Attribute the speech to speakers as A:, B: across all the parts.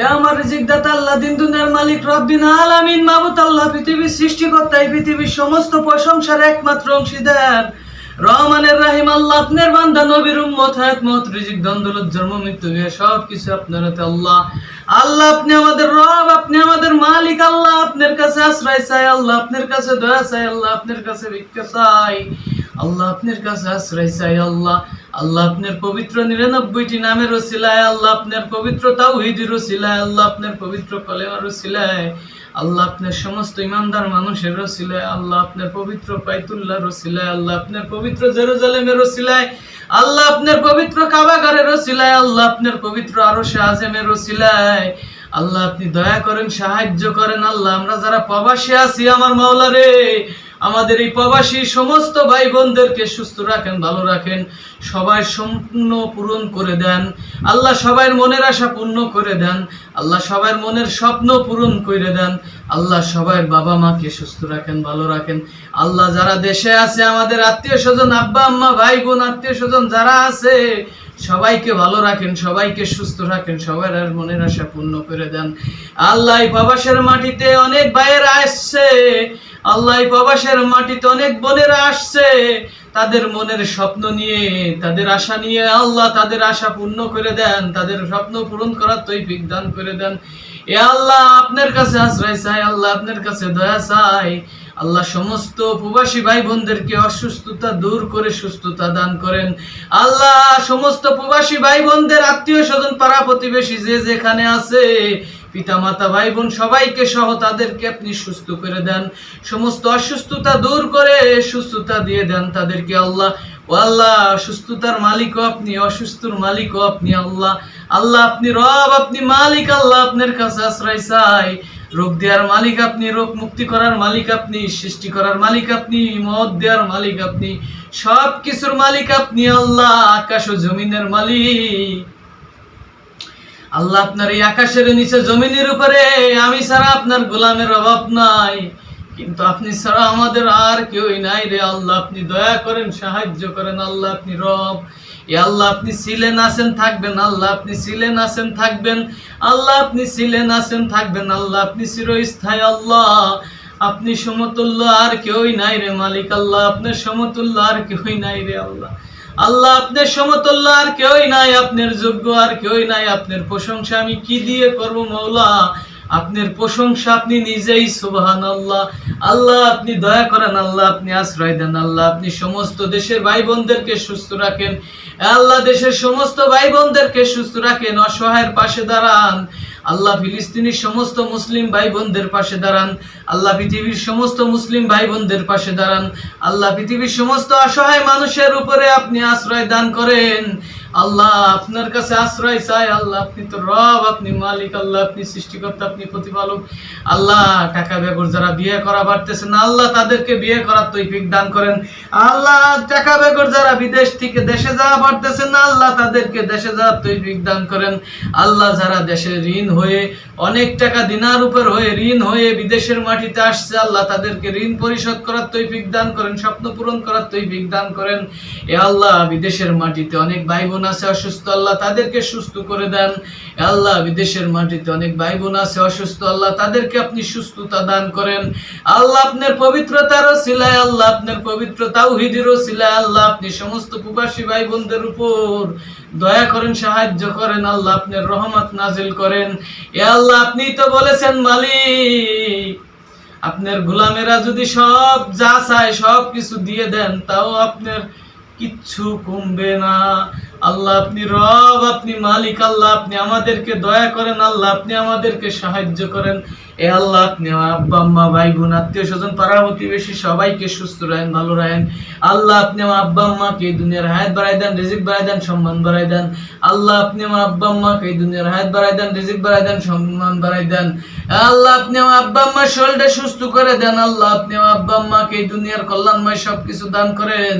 A: এ আমার রিজিক আল্লাহ দিন দুনিয়ার মালিক, রব্বিন আলামিন মাবুত আল্লাহ, পৃথিবীর সৃষ্টিকর্তা, এই পৃথিবীর সমস্ত প্রশংসার একমাত্র অংশীদার রহমানের রাহিম আল্লাহ, আপনার বান্দা, নবীর উম্মত হায়াত রিজিক দন্দলত জন্ম, মৃত্যু বিয়ে সব কিছু আপনার হাতে আল্লাহ। আল্লাহ, আপনি আমাদের রব, আপনি আমাদের মালিক, আল্লাহ, আপনার কাছে আশ্রয় চাই, আল্লাহ, আপনার কাছে দয়া চাই, আল্লাহ, আপনার কাছে ভিক্ষা চাই। আল্লাহ আপনার কাছে আশ্রয় চাই, আল্লাহ। আল্লাহ আপনার পবিত্র নিরানব্বইটি নামের রসিলায় আল্লাহ আপনার পবিত্র তাওহিদের রসিলায় আল্লাহ আপনার পবিত্র কলেমার রসিলায় আল্লাহ আপনার সমস্ত ইমানদার মানুষের রসিলায় আল্লাহ আপনার পবিত্র পাইতুল্লাহ রসিলায় আল্লাহ আপনার পবিত্র জেরুজালেমের রসিলায় আল্লাহ আপনার পবিত্র কাবাগারের রসিলায় আল্লাহ আপনার পবিত্র আরশে আজমের রসিলায় আল্লাহ আপনি দয়া করেন, সাহায্য করেন, আল্লাহ আমরা যারা প্রবাসী আছি, আমার মাওলা রে আমাদের এই প্রবাসী সমস্ত ভাই বোনদেরকে সুস্থ রাখেন, ভালো রাখেন, সবাই সম্পূর্ণ পূরণ করে দেন। আল্লাহ সবার মনের আশা পূর্ণ করে দেন, আল্লাহ সবার মনের স্বপ্ন পূরণ করে দেন, আল্লাহ সবার বাবা মাকে সুস্থ রাখেন, ভালো রাখেন। আল্লাহ যারা দেশে আছে, আমাদের আত্মীয় স্বজন আব্বা আম্মা ভাই বোন আত্মীয় স্বজন যারা আছে সবাইকে ভালো রাখেন, সবাইকে সুস্থ রাখেন, সবার আর মনের আশা পূর্ণ করে দেন। আল্লাহ প্রবাসের মাটিতে অনেক ভাইয়েরা আসছে, আল্লাহ প্রবাসের মাটিতে অনেক বোনেরা আসছে। তাদের মনের স্বপ্ন নিয়ে, তাদের আশা নিয়ে আল্লাহ তাদের আশা পূর্ণ করে দেন, তাদের স্বপ্ন পূরণ করার তৈফিক দান করে দেন। এ আল্লাহ আপনার কাছে আশ্রয় চাই, আল্লাহ আপনার কাছে দয়া চাই। আল্লাহ সমস্ত প্রবাসী ভাই বোনদেরকে অসুস্থতা দূর করে সুস্থতা দান করেন। আল্লাহ সমস্ত প্রবাসী ভাই বোনদের আত্মীয় স্বজন, পাড়া প্রতিবেশী যে যেখানে আছে পিতা মাতা ভাই বোন সবাইকে সহ তাদেরকে আপনি সুস্থ করে দেন। সমস্ত অসুস্থতা দূর করে সুস্থতা দিয়ে দেন তাদেরকে আল্লাহ। ও আল্লাহ, সুস্থতার মালিকও আপনি, অসুস্থর মালিকও আপনি আল্লাহ। আল্লাহ আপনি রব, আপনি মালিক, আল্লাহ আপনার কাছে আশ্রয় চাই। রোগ দেওয়ার মালিক আপনি, রোগ মুক্তি করার মালিক আপনি, সৃষ্টি করার মালিক আপনি, মদ দেওয়ার মালিক আপনি সব কিছুর মালিক আপনি আল্লাহ, আকাশ ও জমিনের মালিক। আল্লাহ আপনার এই আকাশের নিচে জমিনের উপরে, আমি ছাড়া আপনার গোলামের অভাব নাই। কিন্তু আপনি ছাড়া আমাদের আর কেউই নাই রে আল্লাহ। আপনি দয়া করেন, সাহায্য করেন, আল্লাহ আপনি রব। এ আল্লাহ আপনি ছিলেন, আছেন, থাকবেন, আল্লাহ আপনি ছিলেন, আছেন, থাকবেন। আল্লাহ আপনি ছিলেন, আছেন, থাকবেন, আল্লাহ আপনি চিরস্থায়ী আল্লাহ। আপনি সমতুল্য, আর কেউই নাই রে মালিক আল্লাহ। আপনার সমতুল্য, আর কেউই নাই রে আল্লাহ। আল্লাহ আপনার সমতুল্য, আর কেউই নাই। আপনার যোগ্য, আর কেউই নাই। আপনার প্রশংসা আমি কি দিয়ে করব, মৌলা? আপনার প্রশংসা আপনি নিজেই সুবাহান আল্লাহ আল্লাহ আপনি দয়া করেন, আল্লাহ আপনি আশ্রয় দেন, আল্লাহ আপনি সমস্ত দেশের ভাই বোনদেরকে সুস্থ রাখেন। আল্লাহ দেশের সমস্ত ভাই বোনদেরকে সুস্থ রাখেন, অসহায়ের পাশে দাঁড়ান। আল্লাহ ফিলিস্তিনের সমস্ত মুসলিম ভাই বোনদের পাশে দাঁড়ান। আল্লাহ পৃথিবীর সমস্ত মুসলিম ভাই বোনদের পাশে দাঁড়ান। আল্লাহ পৃথিবীর সমস্ত অসহায় মানুষের উপরে আপনি আশ্রয় দান করেন। আল্লাহ আপনার কাছে আশ্রয় চাই আল্লাহ আপনি তো রব, আপনি মালিক। আল্লাহ আপনি সৃষ্টিকর্তা, আপনি প্রতিপালক। আল্লাহ টাকা বেগর যারা বিয়ে করা পারতেছে না, আল্লাহ তাদেরকে বিয়ে করার তৈফিক দান করেন। আল্লাহ টাকা বেগর যারা বিদেশ থেকে দেশে যাওয়া পারতেছে না, আল্লাহ তাদেরকে দেশে যাওয়ার তৈফিক দান করেন। আল্লাহ যারা দেশে ঋণ হয়ে, অনেক টাকা দিনার উপর হয়ে, ঋণ হয়ে বিদেশের মাটিতে আসছে, আল্লাহ তাদেরকে ঋণ পরিশোধ করার তৈফিক দান করেন, স্বপ্ন পূরণ করার তৈফিক দান করেন। এ আল্লাহ, বিদেশের মাটিতে অনেক ভাই বোন আছে অসুস্থ, আল্লাহ তাদেরকে সুস্থ করে দেন। এ আল্লাহ, বিদেশের মাটিতে অনেক ভাই বোন আছে অসুস্থ, আল্লাহ তাদেরকে আপনি সুস্থতা দান করেন। আল্লাহ আপনার পবিত্রতারও সিলায় আল্লাহ আপনার পবিত্র তাওহিদেরও সিলায় আল্লাহ আপনি সমস্ত প্রবাসী ভাই বোনদের উপর দয়া করেন, সাহায্য করেন, আল্লাহ আপনার রহমত নাজিল করেন। আল্লাহ, আপনি তো বলেছেন, মালিক। আপনার গোলামেরা যদি সব যা চায় সব কিছু দিয়ে দেন, তাও আপনার কিচ্ছু কমবে না। আল্লাহ আপনি রব, আপনি মালিক, আল্লাহ আপনি আমাদেরকে দয়া করেন, আল্লাহ আপনি আমাদেরকে সাহায্য করেন। এ আল্লাহ আপনি আব্বা, আম্মা ভাই বোন আত্মীয় স্বজন পাড়া প্রতিবেশী সবাইকে সুস্থ রাখেন, ভালো রাখেন। আল্লাহ আপনি আমার আব্বা, আম্মাকে দুনিয়ার হায়াত বাড়াই দেন, রিজিক বাড়াই দেন, সম্মান বাড়াই দেন। আল্লাহ আপনি আমার আব্বা, আম্মাকে দুনিয়ার হায়াত বাড়াই দেন, রিজিক বাড়াই দেন, সম্মান বাড়াই দেন। আল্লাহ আপনি আমার আব্বা, আম্মার শরীরটা সুস্থ করে দেন। আল্লাহ আপনি আমার আব্বা, আম্মাকে দুনিয়ার কল্যাণময় সব কিছু দান করেন।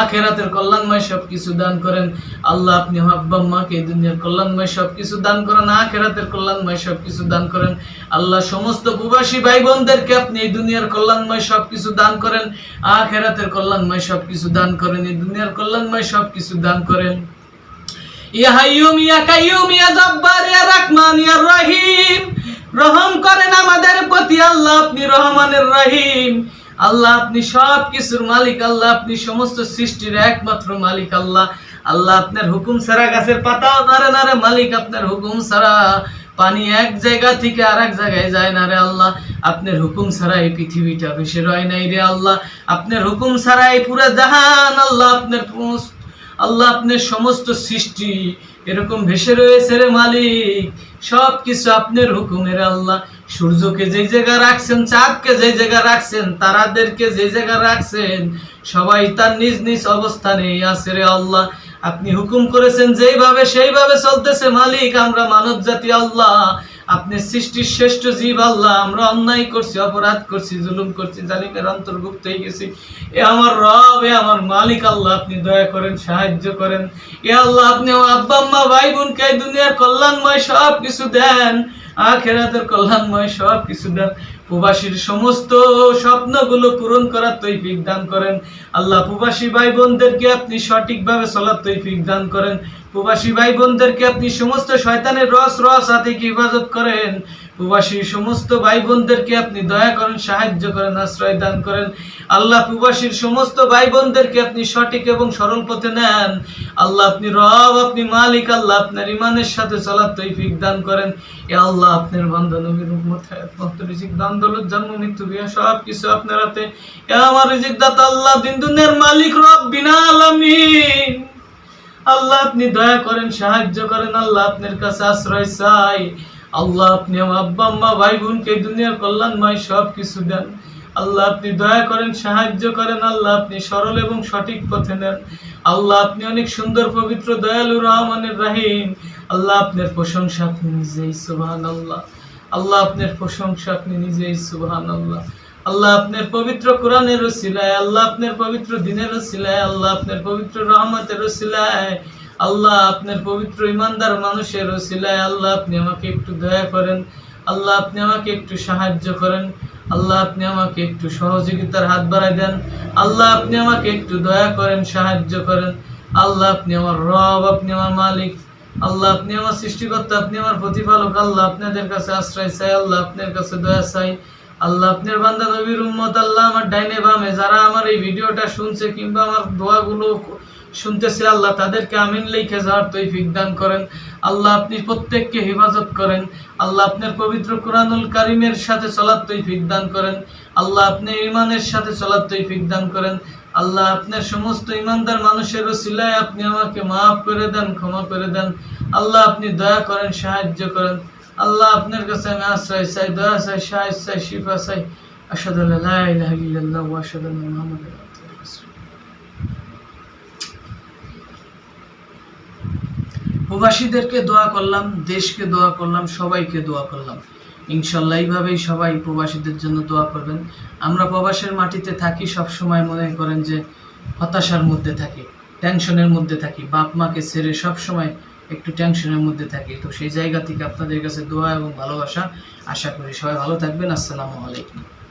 A: আখেরাতের কল্যাণময় সব কিছু দান করেন। আল্লাহ আপনি আব্বা আম্মাকে দুনিয়ার কল্যাণময় সব কিছু দান করেন না খেরাতের কল্যাণময় সব কিছু দান করেন। আল্লাহ সমস্ত প্রবাসী ভাই বোনদেরকে আপনি এই দুনিয়ার কল্যাণময় সব কিছু দান করেন আ খেরাতের কল্যাণময় সব কিছু দান করেন, এই দুনিয়ার কল্যাণময় সব কিছু দান করেন। রহম। করেন আমাদের প্রতি, আল্লাহ আপনি রহমানের রহিম। আল্লাহ আপনি সব কিছুর মালিক, আল্লাহ আপনি সমস্ত সৃষ্টির একমাত্র মালিক, আল্লাহ। আল্লাহ আপনার হুকুম সারা গাছের পাতাও নারে নারে মালিক আপনার হুকুম ছাড়া। পানি এক জায়গা থেকে আর এক জায়গায় যায় না রে আল্লাহ। আপনার হুকুম ছাড়া এই পৃথিবীটা বেশি রয় নাই রে আল্লাহ। আপনার হুকুম ছাড়া এই পুরো জাহান আল্লাহ আপনার আল্লাহ আপনার সমস্ত সৃষ্টি এরকম ভেসে রয়েছে রে মালিক। সব কিছু আপনার হুকুমের আল্লাহ। সূর্যকে যে জায়গা রাখছেন, চাঁদকে যে জায়গা রাখছেন, তারাদেরকে যে জায়গা রাখছেন, সবাই তার নিজ নিজ অবস্থানে আছে রে আল্লাহ। আপনি হুকুম করেছেন, যেইভাবে সেইভাবে চলতেছে মালিক, আমরা মানব জাতি আল্লাহ। আপনি সৃষ্টির শ্রেষ্ঠ জীব আল্লাহ, আমরা অন্যায় করছি, অপরাধ করছি, জুলুম করছি, জালিমের অন্তর্ভুক্ত হয়ে গেছি। এ আমার রব, এ আমার মালিক আল্লাহ, আপনি দয়া করেন, সাহায্য করেন। এ আল্লাহ, আপনি আব্বা, আম্মা ভাই বোনকে দুনিয়ার কল্যাণময় সব কিছু দেন, আখেরাতের কল্যাণময় সব কিছু দেন। প্রবাসীর সমস্ত স্বপ্নগুলো পূরণ করার তৈফিক দান করেন। আল্লাহ প্রবাসী ভাই বোনদেরকে আপনি সঠিকভাবে চলার তৈফিক দান করেন। প্রবাসী ভাই বোনদেরকে আপনি সমস্ত শয়তানের রস রস হাতে কি হেফাজত করেন। প্রবাসী সমস্ত ভাই বোনদেরকে আপনি দয়া করেন, সাহায্য করেন, আশ্রয় দান করেন। আল্লাহ প্রবাসীর সমস্ত ভাই বোনদেরকে আপনি সঠিক এবং সরল পথে নেন। আল্লাহ আপনি রব, আপনি মালিক, আল্লাহ আপনার ইমানের সাথে চলার তৈফিক দান করেন। এ আল্লাহ আপনার বান্দা নবীর রিজিক দান দৌলত, জন্ম, মৃত্যু, বিয়া, সব কিছু আপনার হাতে। এ আমার রিজিক দাতা আল্লাহ, দিন দুনিয়ার মালিক রব বিনা আলামিন। আল্লাহ আপনি দয়া করেন, সাহায্য করেন, আল্লাহ আপনার কাছে আশ্রয় চাই। আল্লাহ আপনি আমার আব্বা, আম্মা, ভাই বোনকে, দুনিয়ার কল্যাণময় সব কিছু দেন। আল্লাহ আপনি দয়া করেন, সাহায্য করেন, আল্লাহ আপনি সরল এবং সঠিক পথে নেন। আল্লাহ আপনি অনেক সুন্দর, পবিত্র, দয়ালু, রহমানের রাহিম। আল্লাহ আপনার প্রশংসা আপনি নিজেই সুবহান আল্লাহ আল্লাহ আপনার প্রশংসা আপনি নিজেই সুবহান আল্লাহ আল্লাহ আপনার পবিত্র কোরআনের রসিলায়, আল্লাহ আপনার পবিত্র দিনের রসিলায়, আল্লাহ আপনার পবিত্র রহমতের রসিলায়, আল্লাহ আপনার পবিত্র ইমানদার মানুষের রসিলায়, আল্লাহ আপনি আমাকে একটু দয়া করেন, আল্লাহ আপনি আমাকে একটু সাহায্য করেন, আল্লাহ আপনি আমাকে একটু সহযোগিতার হাত বাড়াই দেন, আল্লাহ আপনি আমাকে একটু দয়া করেন, সাহায্য করেন, আল্লাহ আপনি আমার রব, আপনি আমার মালিক, আল্লাহ আপনি আমার সৃষ্টিকর্তা, আপনি আমার প্রতিপালক, আল্লাহ আপনাদের কাছে আশ্রয় চাই, আল্লাহ আপনার কাছে দয়া চাই। আল্লাহ আপনার বান্দা নবীর উম্মত, আল্লাহ আমার ডাইনে বামে। যারা আমার এই ভিডিওটা শুনছে কিংবা আমার দোয়াগুলো শুনতেছে, আল্লাহ তাদেরকে আমিন লিখে যাওয়ার তৌফিক দান করেন। আল্লাহ আপনি প্রত্যেককে হেফাজত করেন। আল্লাহ আপনার পবিত্র কোরআনুল কারিমের সাথে চলার তৌফিক দান করেন। আল্লাহ আপনি ইমানের সাথে চলার তৌফিক দান করেন। আল্লাহ আপনার সমস্ত ইমানদার মানুষের সিলায় আপনি আমাকে মাফ করে দেন, ক্ষমা করে দেন। আল্লাহ আপনি দয়া করেন, সাহায্য করেন। আল্লাহ আপনার কাছে আমি আশ্রয় চাই দয়া চাই সাহায্য চাই, শিফা চাই। আসাদ লা ইলাহা ইল্লাল্লাহ। প্রবাসীদেরকে দোয়া করলাম, দেশকে দোয়া করলাম, সবাইকে দোয়া করলাম। ইনশাল্লাহ এইভাবেই সবাই প্রবাসীদের জন্য দোয়া করবেন। আমরা প্রবাসের মাটিতে থাকি সব সময় মনে করেন যে হতাশার মধ্যে থাকি, টেনশনের মধ্যে থাকি বাপ মাকে ছেড়ে সব সময় একটু টেনশনের মধ্যে থাকি। তো সেই জায়গা থেকে আপনাদের কাছে দোয়া এবং ভালোবাসা। আশা করি সবাই ভালো থাকবেন। আসসালামু আলাইকুম।